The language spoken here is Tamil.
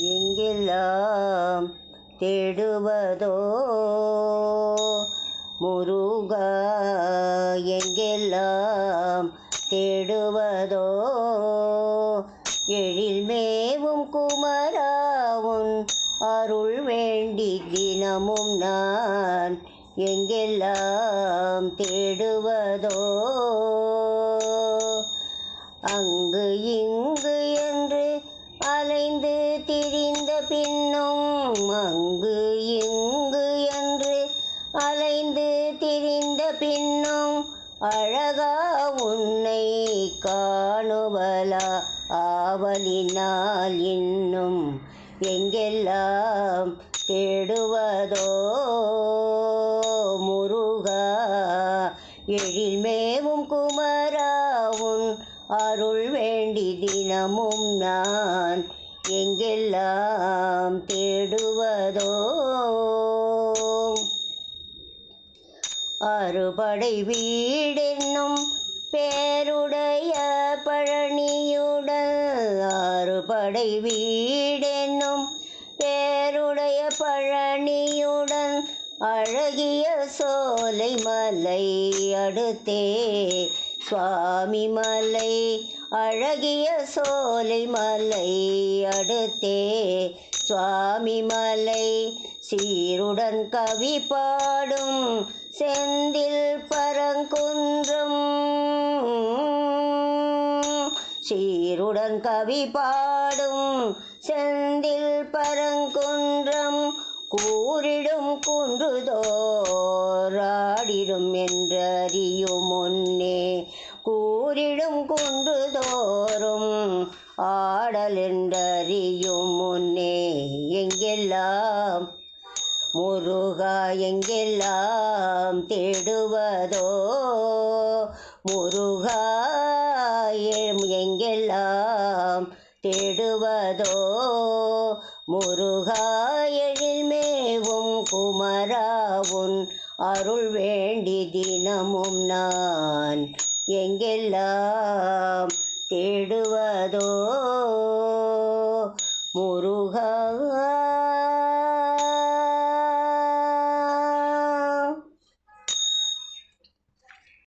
எங்கெல்லாம் தேடுவதோ? முருகா எங்கெல்லாம் தேடுவதோ? எழில் மேவும் குமராவும் அருள் வேண்டி தினமும் நான் எங்கெல்லாம் தேடுவதோ? அலைந்து திரிந்த பின்னும் அங்கு இங்கு என்று அலைந்து திரிந்த பின்னும் அழகா உன்னை காணுவலா ஆவலினால் இன்னும் எங்கெல்லாம் தேடுவதோ முருகா எழில் அருள் வேண்டி தினமும் நான் எங்கெல்லாம் தேடுவதோ? அறுபடை வீடென்னும் பேருடைய பழனியுடன் அறுபடை வீடென்னும் பேருடைய பழனியுடன் அழகிய சோலை மலை அடுத்தே சுவாமி மலை அழகிய சோலை மலை அடுத்தே சுவாமி மலை சீருடன் கவி பாடும் செந்தில் பரங்குன்றம். சீருடன் கவி பாடும் செந்தில் பரங்குன்றம். கூறிடும் குன்றுதோராடிடும் என்றறியும் முன்னே என்றறியும் முன்னே எங்கெல்லாம்? முருகா எங்கெல்லாம் தேடுவதோ? முருகா எங்கெல்லாம் தேடுவதோ? முருகா எழில் மேவும் குமராவுன் அருள் வேண்டி தினமும் நான் எங்கெல்லாம் தேடுவதோ? முருகா